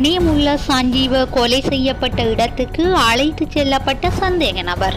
கனியமுள்ள சஞ்சீவ கொலை செய்யப்பட்ட இடத்துக்கு அழைத்து செல்லப்பட்ட சந்தேக நபர்.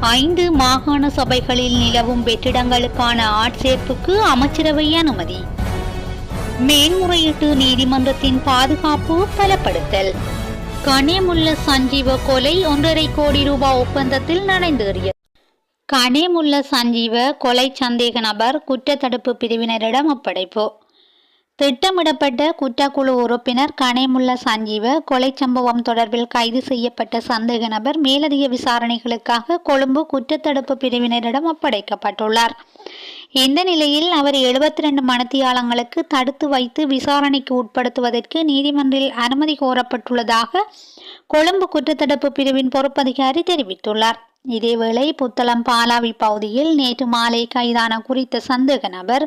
ஐந்து மாகாண சபைகளில் நிலவும் வெற்றிடங்களுக்கான ஆட்சேர்ப்புக்கு அமைச்சரவை அனுமதி. மேன்முறையீட்டு நீதிமன்றத்தின் பாதுகாப்பு பலப்படுத்தல். கனேமுல்ல சஞ்சீவ கொலை ஒன்றரை கோடி ரூபாய் ஒப்பந்தத்தில் நடந்தேறியது கனேமுல்ல சஞ்சீவ கொலை சந்தேக நபர் குற்றத்தடுப்பு பிரிவினரிடம் ஒப்படைப்பு. திட்டமிடப்பட்ட குற்றக்குழு உறுப்பினர் கனேமுள்ள சஞ்சீவ கொலை சம்பவம் தொடர்பில் கைது செய்யப்பட்ட சந்தேக நபர் மேலதிக விசாரணைகளுக்காக கொழும்பு குற்றத்தடுப்பு பிரிவினரிடம் ஒப்படைக்கப்பட்டுள்ளார். இந்த நிலையில் அவர் எழுபத்தி ரெண்டு மனத்தியாளங்களுக்கு தடுத்து வைத்து விசாரணைக்கு உட்படுத்துவதற்கு நீதிமன்றில் அனுமதி கோரப்பட்டுள்ளதாக கொழும்பு குற்றத்தடுப்பு பிரிவின் பொறுப்பதிகாரி தெரிவித்துள்ளார். இதேவேளை புத்தளம் பாலாவி பகுதியில் நேற்று மாலை கைதான குறித்த சந்தேக நபர்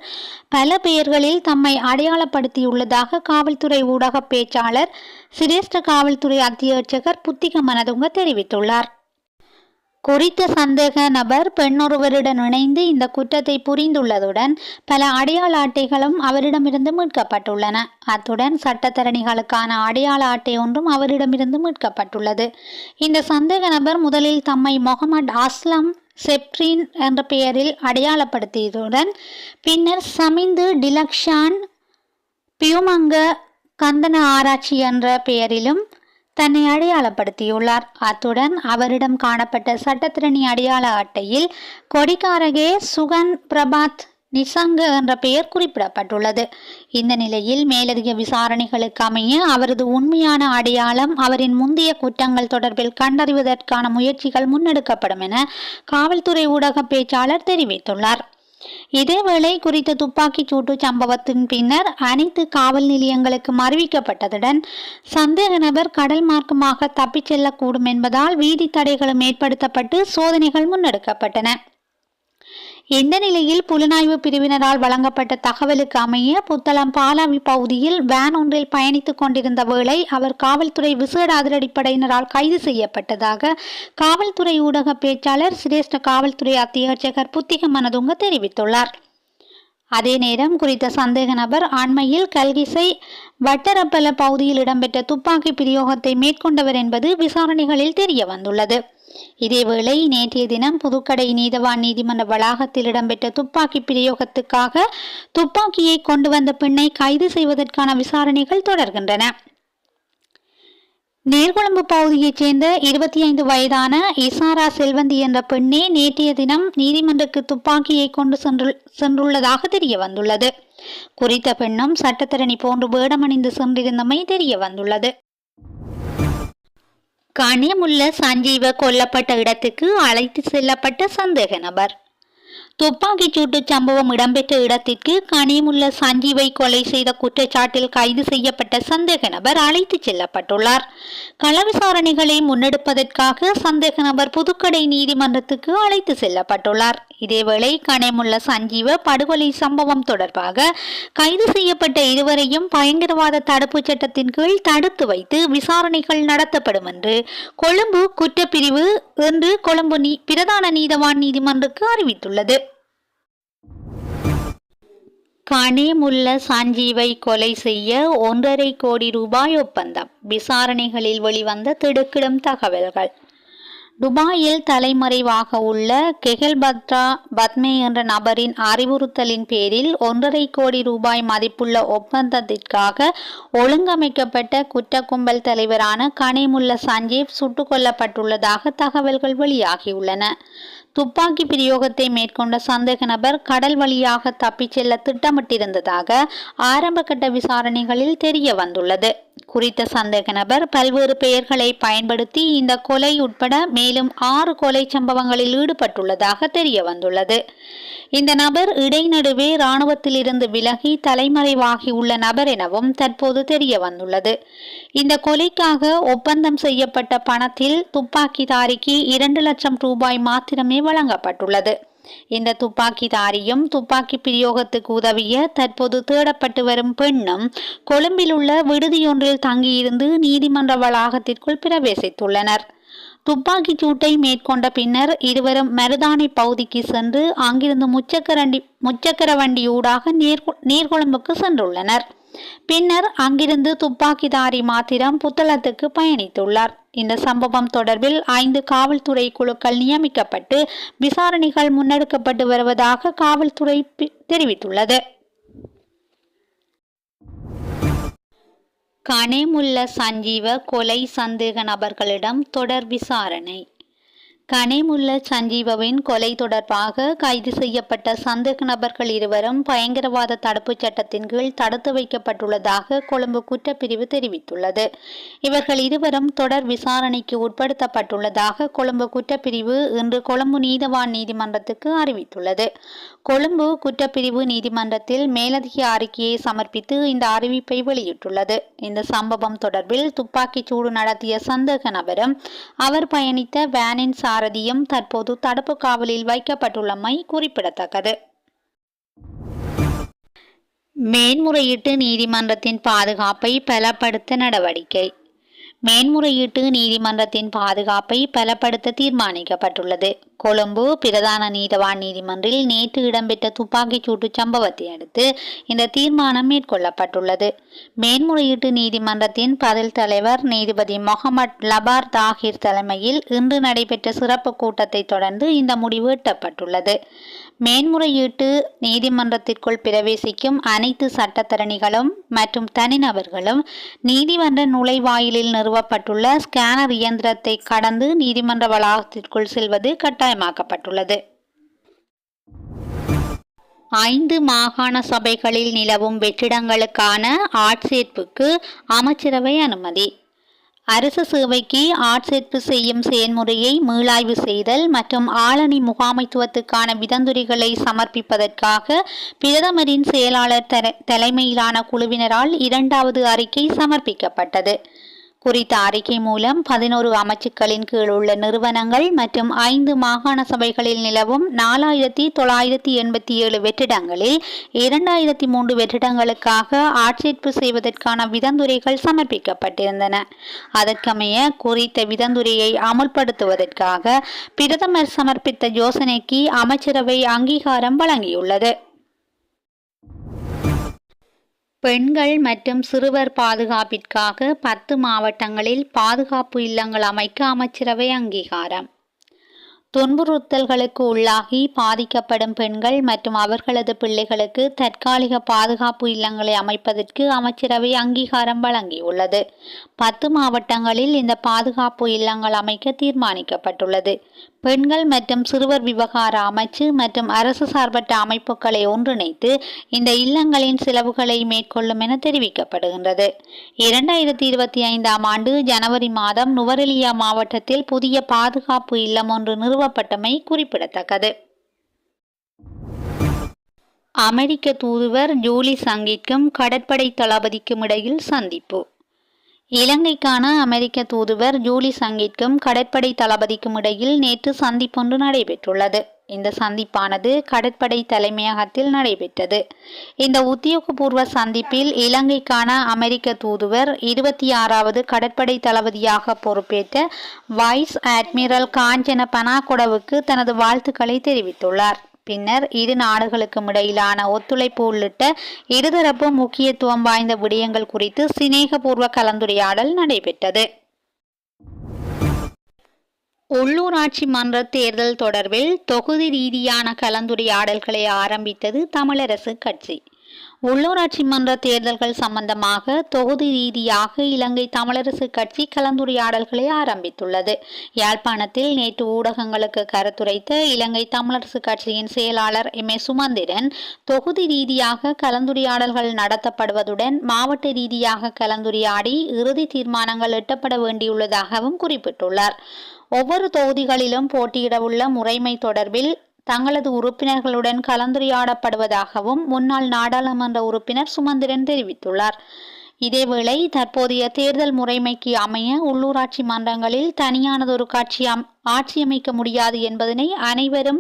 பல பெயர்களில் தம்மை அடையாளப்படுத்தியுள்ளதாக காவல்துறை ஊடக பேச்சாளர் சிரேஷ்ட காவல்துறை அத்தியட்சகர் புத்திக மனதுங்க தெரிவித்துள்ளார். குறித்த சந்தேக நபர் பெண்ணொருவருடன் இணைந்து இந்த குற்றத்தை புரிந்துள்ளதுடன் பல அடையாள அட்டைகளும் அவரிடமிருந்து மீட்கப்பட்டுள்ளன. அத்துடன் சட்டத்தரணிகளுக்கான அடையாள அட்டை ஒன்றும் அவரிடமிருந்து மீட்கப்பட்டுள்ளது. இந்த சந்தேக நபர் முதலில் தம்மை முகமது அஸ்லம் செப்ரின் என்ற பெயரில் அடையாளப்படுத்தியதுடன் பின்னர் சமிந்து டிலக்ஷான் பியூமங்க கந்தன ஆராய்ச்சி என்ற பெயரிலும் தன்னை அடையாளப்படுத்தியுள்ளார். அத்துடன் அவரிடம் காணப்பட்ட சட்டத்திரணி அடையாள அட்டையில் கொடிக்காரகே சுகன் பிரபாத் நிசங்க என்ற பெயர் குறிப்பிடப்பட்டுள்ளது. இந்த நிலையில் மேலதிக விசாரணைகளுக்கு அமைய அவரது உண்மையான அடையாளம் அவரின் முந்தைய குற்றங்கள் தொடர்பில் கண்டறிவதற்கான முயற்சிகள் முன்னெடுக்கப்படும் என காவல்துறை ஊடக பேச்சாளர் தெரிவித்துள்ளார். இதேவேளை குறித்த துப்பாக்கிச் சூட்டு சம்பவத்தின் பின்னர் அனைத்து காவல் நிலையங்களுக்கும் அறிவிக்கப்பட்டதுடன் சந்தேக நபர் கடல் மார்க்கமாக தப்பிச் செல்லக்கூடும் என்பதால் வீதி தடைகளும் ஏற்படுத்தப்பட்டு சோதனைகள் முன்னெடுக்கப்பட்டன. இந்த நிலையில் புலனாய்வு பிரிவினரால் வழங்கப்பட்ட தகவலுக்கு அமைய புத்தளம் பாலாவி பகுதியில் வேன் ஒன்றில் பயணித்துக் கொண்டிருந்த வேளை அவர் காவல்துறை விசேட அதிரடிப்படையினரால் கைது செய்யப்பட்டதாக காவல்துறை ஊடக பேச்சாளர் சிரேஷ்ட காவல்துறை அத்தியட்சகர் புத்திக மனதுங்க தெரிவித்துள்ளார். அதே நேரம் குறித்த சந்தேக நபர் அண்மையில் கல்கிசை வட்டரப்பல பகுதியில் இடம்பெற்ற துப்பாக்கி பிரயோகத்தை மேற்கொண்டவர் என்பது விசாரணைகளில் தெரிய வந்துள்ளது இதேவேளை நேற்றைய தினம் புதுக்கடை நீதவான் நீதிமன்ற வளாகத்தில் இடம்பெற்ற துப்பாக்கி பிரயோகத்துக்காக துப்பாக்கியை கொண்டு வந்த பெண்ணை கைது செய்வதற்கான விசாரணைகள் தொடர்கின்றன. நேர்கொழும்பு பகுதியைச் சேர்ந்த இருபத்தி ஐந்து வயதான இசாரா செல்வந்தி என்ற பெண்ணே நேற்றைய தினம் நீதிமன்றக்கு துப்பாக்கியை கொண்டு சென்று சென்றுள்ளதாக தெரிய வந்துள்ளது குறித்த பெண்ணும் சட்டத்தரணி போன்று வேடமணிந்து சென்றிருந்தமை தெரிய வந்துள்ளது கனியமுள்ள சஞ்சீவ கொல்லப்பட்ட இடத்துக்கு அழைத்து செல்லப்பட்ட சந்தேக நபர் துப்பாக்கிச் சூட்டு சம்பவம் இடம்பெற்ற இடத்திற்கு கனியமுள்ள சஞ்சீவை கொலை செய்த குற்றச்சாட்டில் கைது செய்யப்பட்ட சந்தேக நபர் அழைத்துச் செல்லப்பட்டுள்ளார். கள விசாரணைகளை முன்னெடுப்பதற்காக சந்தேக நபர் புதுக்கடை நீதிமன்றத்துக்கு அழைத்து செல்லப்பட்டுள்ளார். இதேவேளை கனியமுள்ள சஞ்சீவ படுகொலை சம்பவம் தொடர்பாக கைது செய்யப்பட்ட இருவரையும் பயங்கரவாத தடுப்புச் சட்டத்தின் கீழ் தடுத்து வைத்து விசாரணைகள் நடத்தப்படும் என்று கொழும்பு குற்றப்பிரிவு இன்று கொழும்பு நீ பிரதான நீதவான் நீதிமன்றக்கு அறிவித்துள்ளது. கனேமுள்ள சஞ்சீவை கொலை செய்ய ஒன்றரை கோடி ரூபாய் ஒப்பந்தம். விசாரணைகளில் வெளிவந்த திடுக்கிடும் தகவல்கள். துபாயில் தலைமறைவாக உள்ள கெகல் பத்ரா பத்மே என்ற நபரின் அறிவுறுத்தலின் பேரில் ஒன்றரை கோடி ரூபாய் மதிப்புள்ள ஒப்பந்தத்திற்காக ஒழுங்கமைக்கப்பட்ட குற்ற கும்பல் தலைவரான கனிமுல்ல சஞ்சீவ் சுட்டுக் கொல்லப்பட்டுள்ளதாக தகவல்கள் வெளியாகியுள்ளன. துப்பாக்கி பிரயோகத்தை மேற்கொண்ட சந்தேக நபர் கடல் வழியாக தப்பிச் செல்ல திட்டமிட்டிருந்ததாக ஆரம்பகட்ட விசாரணைகளில் தெரிய வந்துள்ளது குறித்த சந்தேக நபர் பல்வேறு பெயர்களை பயன்படுத்தி இந்த கொலை உட்பட மேலும் ஆறு கொலை சம்பவங்களில் ஈடுபட்டுள்ளதாக தெரிய வந்துள்ளது. இந்த நபர் இடைநடுவே இராணுவத்திலிருந்து விலகி தலைமறைவாகியுள்ள நபர் எனவும் தற்போது தெரிய வந்துள்ளது. இந்த கொலைக்காக ஒப்பந்தம் செய்யப்பட்ட பணத்தில் துப்பாக்கிதாரிக்கு இரண்டு லட்சம் ரூபாய் மாத்திரமே வழங்கப்பட்டுள்ளது. இந்த துப்பாக்கிதாரியும் துப்பாக்கி பிரயோகத்துக்கு உதவிய தற்போது தேடப்பட்டு வரும் பெண்ணும் கொழும்பில் உள்ள விடுதியொன்றில் தங்கியிருந்து நீதிமன்ற வளாகத்திற்குள் பிரவேசித்துள்ளனர். துப்பாக்கிச் சூட்டை மேற்கொண்ட பின்னர் இருவரும் மருதானை பகுதிக்கு சென்று அங்கிருந்து முச்சக்கரண்டி முச்சக்கர வண்டியூடாக நீர் நீர்கொழும்புக்கு சென்றுள்ளனர். பின்னர் அங்கிருந்து துப்பாக்கிதாரி மாத்திரம் புத்தளத்துக்கு பயணித்துள்ளார். இந்த சம்பவம் தொடர்பில் ஐந்து காவல்துறை குழுக்கள் நியமிக்கப்பட்டு விசாரணைகள் முன்னெடுக்கப்பட்டு வருவதாக காவல்துறை தெரிவித்துள்ளது. கனேமுல்ல சஞ்சீவ கொலை சந்தேக நபர்களிடம் தொடர் விசாரணை. கனேமுல்ல சஞ்சீவவின் கொலை தொடர்பாக கைது செய்யப்பட்ட சந்தேக நபர்கள் இருவரும் பயங்கரவாத தடுப்புச் சட்டத்தின் கீழ் தடுத்து வைக்கப்பட்டுள்ளதாக கொழும்பு குற்றப்பிரிவு தெரிவித்துள்ளது. இவர்கள் இருவரும் தொடர் விசாரணைக்கு உட்படுத்தப்பட்டுள்ளதாக கொழும்பு குற்றப்பிரிவு இன்று கொழும்பு நீதவான் நீதிமன்றத்துக்கு அறிவித்துள்ளது. கொழும்பு குற்றப்பிரிவு நீதிமன்றத்தில் மேலதிக அறிக்கையை சமர்ப்பித்து இந்த அறிவிப்பை வெளியிட்டுள்ளது. இந்த சம்பவம் தொடர்பில் துப்பாக்கிச் சூடு நடத்திய சந்தேக நபரும் அவர் பயணித்த வேனின் பாரதியும் தற்போது தடுப்பு காவலில் வைக்கப்பட்டுள்ளமை குறிப்பிடத்தக்கது. மேன்முறையீட்டு நீதிமன்றத்தின் பாதுகாப்பை பலப்படுத்த நடவடிக்கை. மேன்முறையீட்டு நீதிமன்றத்தின் பாதுகாப்பை பலப்படுத்த தீர்மானிக்கப்பட்டுள்ளது. கொழும்பு பிரதான நீதவான் நீதிமன்றில் நேற்று இடம்பெற்ற துப்பாக்கிச் சூட்டு சம்பவத்தை அடுத்து இந்த தீர்மானம் மேற்கொள்ளப்பட்டுள்ளது. மேன்முறையீட்டு நீதிமன்றத்தின் பதில் தலைவர் நீதிபதி முகமது லபார் தாகிர் தலைமையில் இன்று நடைபெற்ற சிறப்பு கூட்டத்தை தொடர்ந்து இந்த முடிவு எட்டப்பட்டுள்ளது. மேன்முறையீட்டு நீதிமன்றத்திற்குள் பிரவேசிக்கும் அனைத்து சட்டத்தரணிகளும் மற்றும் தனிநபர்களும் நீதிமன்ற நுழைவாயிலில் நிறுவப்பட்டுள்ள ஸ்கேனர் இயந்திரத்தை கடந்து நீதிமன்ற வளாகத்திற்குள் செல்வது கட்டாயமாக்கப்பட்டுள்ளது. ஐந்து மாகாண சபைகளில் நிலவும் வெற்றிடங்களுக்கான ஆட்சேர்ப்புக்கு அமைச்சரவை அனுமதி. அரசு சேவைக்கு ஆட்சேர்ப்பு செய்யும் செயல்முறையை மீளாய்வு செய்தல் மற்றும் ஆளணி முகாமைத்துவத்துக்கான விதந்துரைகளை சமர்ப்பிப்பதற்காக பிரதமரின் செயலாளர் தலைமையிலான குழுவினரால் இரண்டாவது அறிக்கை சமர்ப்பிக்கப்பட்டது. குறித்த அறிக்கை மூலம் பதினோரு அமைச்சுக்களின் கீழ் உள்ள நிறுவனங்கள் மற்றும் ஐந்து மாகாண சபைகளில் நிலவும் நாலாயிரத்தி தொள்ளாயிரத்தி எண்பத்தி ஏழு வெற்றிடங்களில் இரண்டாயிரத்தி மூன்று வெற்றிடங்களுக்காக ஆட்சேர்ப்பு செய்வதற்கான விதந்துரைகள் சமர்ப்பிக்கப்பட்டிருந்தன. அதற்கமைய குறித்த விதந்துரையை அமுல்படுத்துவதற்காக பிரதமர் சமர்ப்பித்த யோசனைக்கு அமைச்சரவை அங்கீகாரம் வழங்கியுள்ளது. பெண்கள் மற்றும் சிறுவர் பாதுகாப்பிற்காக பத்து மாவட்டங்களில் பாதுகாப்பு இல்லங்கள் அமைக்க அமைச்சரவை அங்கீகாரம். துன்புறுத்தல்களுக்கு உள்ளாகி பாதிக்கப்படும் பெண்கள் மற்றும் அவர்களது பிள்ளைகளுக்கு தற்காலிக பாதுகாப்பு இல்லங்களை அமைப்பதற்கு அமைச்சரவை அங்கீகாரம் வழங்கியுள்ளது. பத்து மாவட்டங்களில் இந்த பாதுகாப்பு இல்லங்கள் அமைக்க தீர்மானிக்கப்பட்டுள்ளது. பெண்கள் மற்றும் சிறுவர் விவகார அமைச்சு மற்றும் அரசு சார்பற்ற அமைப்புகளை ஒன்றிணைத்து இந்த இல்லங்களின் செலவுகளை மேற்கொள்ளும் என தெரிவிக்கப்படுகின்றது. இரண்டாயிரத்தி இருபத்தி ஐந்தாம் ஆண்டு ஜனவரி மாதம் நுவரெலியா மாவட்டத்தில் புதிய பாதுகாப்பு இல்லம் ஒன்று நிறுவப்பட்டமை குறிப்பிடத்தக்கது. அமெரிக்க தூதுவர் ஜூலி சங்கிக்கும் கடற்படை தளபதிக்கும் இடையில் சந்திப்பு. இலங்கைக்கான அமெரிக்க தூதுவர் ஜூலி சங்கிற்கும் கடற்படை தளபதிக்கும் இடையில் நேற்று சந்திப்பொன்று நடைபெற்றுள்ளது. இந்த சந்திப்பானது கடற்படை தலைமையகத்தில் நடைபெற்றது. இந்த உத்தியோகபூர்வ சந்திப்பில் இலங்கைக்கான அமெரிக்க தூதுவர் இருபத்தி ஆறாவது கடற்படை தளபதியாக பொறுப்பேற்ற வைஸ் அட்மிரல் காஞ்சன பனாகொடவுக்கு தனது வாழ்த்துக்களை தெரிவித்துள்ளார். பின்னர் இரு நாடுகளுக்கும் இடையிலான ஒத்துழைப்பு உள்ளிட்ட இருதரப்பு முக்கியத்துவம் வாய்ந்த விடயங்கள் குறித்து சிநேகபூர்வ கலந்துரையாடல் நடைபெற்றது. உள்ளூராட்சி மன்ற தேர்தல் தொடர்பில் தொகுதி ரீதியான கலந்துரையாடல்களை ஆரம்பித்தது தமிழரசு கட்சி. உள்ளூராட்சி மன்ற தேர்தல்கள் சம்பந்தமாக தொகுதி ரீதியாக இலங்கை தமிழரசு கட்சி கலந்துரையாடல்களை ஆரம்பித்துள்ளது. யாழ்ப்பாணத்தில் நேற்று ஊடகங்களுக்கு கருத்துரைத்த இலங்கை தமிழரசு கட்சியின் செயலாளர் எம். ஏ. சுமந்திரன் தொகுதி ரீதியாக கலந்துரையாடல்கள் நடத்தப்படுவதுடன் மாவட்ட ரீதியாக கலந்துரையாடி இறுதி தீர்மானங்கள் எட்டப்பட வேண்டியுள்ளதாகவும் குறிப்பிட்டுள்ளார். ஒவ்வொரு தொகுதிகளிலும் போட்டியிடவுள்ள முறைமை தொடர்பில் தங்களது உறுப்பினர்களுடன் கலந்துரையாடப்படுவதாகவும் முன்னாள் நாடாளுமன்ற உறுப்பினர் சுமந்திரன் தெரிவித்துள்ளார். இதேவேளை தற்போதைய தேர்தல் முறைமைக்கு அமைய உள்ளூராட்சி மன்றங்களில் தனியானதொரு காட்சி ஆட்சியமைக்க முடியாது என்பதனை அனைவரும்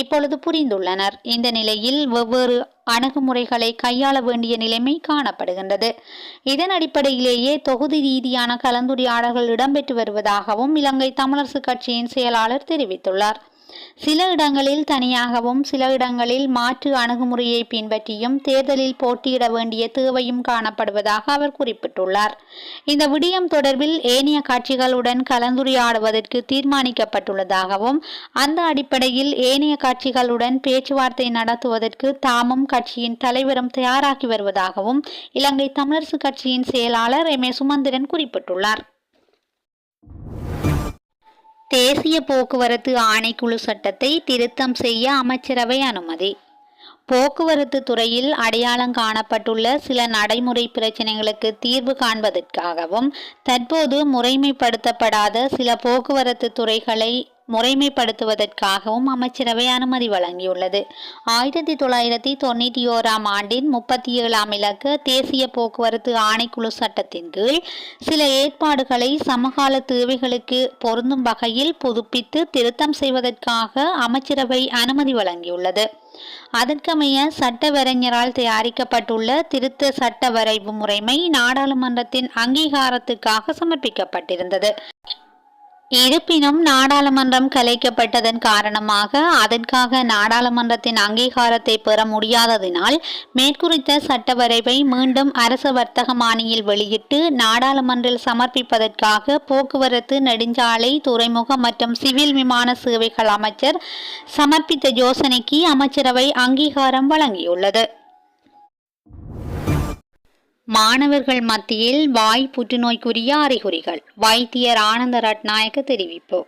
இப்பொழுது புரிந்துள்ளனர். இந்த நிலையில் வெவ்வேறு அணுகுமுறைகளை கையாள வேண்டிய நிலைமை காணப்படுகின்றது. இதன் அடிப்படையிலேயே தொகுதி ரீதியான கலந்துரையாடல்கள் இடம்பெற்று வருவதாகவும் இலங்கை தமிழரசு கட்சியின் செயலாளர் தெரிவித்துள்ளார். சில இடங்களில் தனியாகவும் சில இடங்களில் மாற்று அணுகுமுறையை பின்பற்றியும் தேர்தலில் போட்டியிட வேண்டிய தேவையும் காணப்படுவதாக அவர் குறிப்பிட்டுள்ளார். இந்த விடயம் தொடர்பில் ஏனைய கட்சிகளுடன் கலந்துரையாடுவதற்கு தீர்மானிக்கப்பட்டுள்ளதாகவும் அந்த அடிப்படையில் ஏனைய கட்சிகளுடன் பேச்சுவார்த்தை நடத்துவதற்கு தாமும் கட்சியின் தலைவரும் தயாராகி வருவதாகவும் இலங்கை தமிழரசு கட்சியின் செயலாளர் எம். ஏ. சுமந்திரன் குறிப்பிட்டுள்ளார். தேசிய போக்குவரத்து ஆணைக்குழு சட்டத்தை திருத்தம் செய்ய அமைச்சரவை அனுமதி. போக்குவரத்து துறையில் அடையாளம் காணப்பட்டுள்ள சில நடைமுறை பிரச்சினைகளுக்கு தீர்வு காண்பதற்காகவும் தற்போது முறைமைப்படுத்தப்படாத சில போக்குவரத்து துறைகளை முறைமைப்படுத்துவதற்காகவும் அமைச்சரவை அனுமதி வழங்கியுள்ளது. ஆயிரத்தி தொள்ளாயிரத்தி தொண்ணூற்றி ஓராம் ஆண்டின் முப்பத்தி ஏழாம் இலக்கு தேசிய போக்குவரத்து ஆணைக்குழு சட்டத்தின் கீழ் சில ஏற்பாடுகளை சமகால தேவைகளுக்கு பொருந்தும் வகையில் புதுப்பித்து திருத்தம் செய்வதற்காக அமைச்சரவை அனுமதி வழங்கியுள்ளது. அதற்கமைய சட்டவரைஞரால் தயாரிக்கப்பட்டுள்ள திருத்த சட்ட வரைவு முறைமை நாடாளுமன்றத்தின் அங்கீகாரத்துக்காக சமர்ப்பிக்கப்பட்டிருந்தது. இருப்பினும் நாடாளுமன்றம் கலைக்கப்பட்டதன் காரணமாக அதற்காக நாடாளுமன்றத்தின் அங்கீகாரத்தை பெற முடியாததினால் மேற்குறித்த சட்ட வரைவை மீண்டும் அரச வர்த்தக மானியில் வெளியிட்டு நாடாளுமன்றில் சமர்ப்பிப்பதற்காக போக்குவரத்து நெடுஞ்சாலை துறைமுக மற்றும் சிவில் விமான சேவைகள் அமைச்சர் சமர்ப்பித்த யோசனைக்கு அமைச்சரவை அங்கீகாரம் வழங்கியுள்ளது. மாணவர்கள் மத்தியில் வாய் புற்றுநோய்க்குரிய அறிகுறிகள். வைத்தியர் ஆனந்த ரட்நாயக்க தெரிவிப்பு.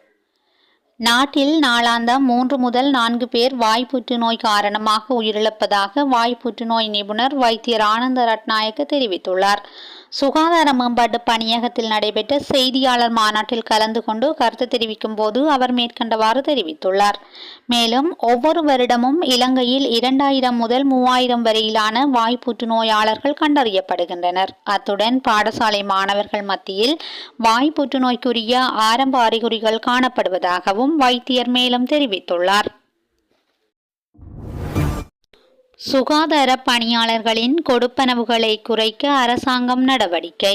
நாட்டில் நாளாந்தம் மூன்று முதல் நான்கு பேர் வாய் புற்றுநோய் காரணமாக உயிரிழப்பதாக வாய் புற்றுநோய் நிபுணர் வைத்தியர் ஆனந்த ரட்நாயக்க தெரிவித்துள்ளார். சுகாதார மேம்பாட்டு பணியகத்தில் நடைபெற்ற செய்தியாளர் மாநாட்டில் கலந்து கொண்டு கருத்து தெரிவிக்கும் போது அவர் மேற்கண்டவாறு தெரிவித்துள்ளார். மேலும் ஒவ்வொரு வருடமும் இலங்கையில் இரண்டாயிரம் முதல் மூவாயிரம் வரையிலான வாய்ப்புற்று புற்றுநோயாளர்கள் கண்டறியப்படுகின்றனர். அத்துடன் பாடசாலை மாணவர்கள் மத்தியில் வாய்ப்புற்று புற்றுநோய்க்குரிய ஆரம்ப அறிகுறிகள் காணப்படுவதாகவும் வைத்தியர் மேலும் தெரிவித்துள்ளார். சுகாதார பணியாளர்களின் கொடுப்பனவுகளை குறைக்க அரசாங்கம் நடவடிக்கை.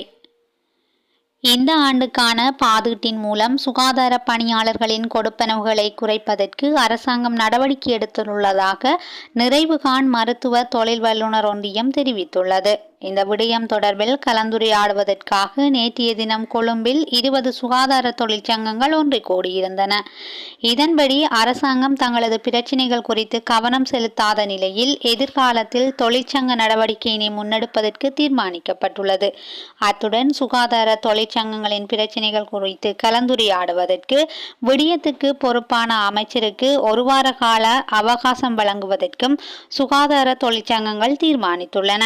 இந்த ஆண்டுக்கான பாதீட்டின் மூலம் சுகாதார பணியாளர்களின் கொடுப்பனவுகளை குறைப்பதற்கு அரசாங்கம் நடவடிக்கை எடுத்துள்ளதாக நிறைவுகான் மருத்துவ தொழில் வல்லுநர் ஒன்றியம் தெரிவித்துள்ளது. இந்த விடயம் தொடர்பில் கலந்துரையாடுவதற்காக நேற்றைய தினம் கொழும்பில் இருபது சுகாதார தொழிற்சங்கங்கள் ஒன்று கூடியிருந்தன. இதன்படி அரசாங்கம் தங்களது பிரச்சினைகள் குறித்து கவனம் செலுத்தாத நிலையில் எதிர்காலத்தில் தொழிற்சங்க நடவடிக்கையினை முன்னெடுப்பதற்கு தீர்மானிக்கப்பட்டுள்ளது. அத்துடன் சுகாதார தொழிற்சங்கங்களின் பிரச்சினைகள் குறித்து கலந்துரையாடுவதற்கு விடயத்துக்கு பொறுப்பான அமைச்சருக்கு ஒரு வார கால அவகாசம் வழங்குவதற்கும் சுகாதார தொழிற்சங்கங்கள் தீர்மானித்துள்ளன.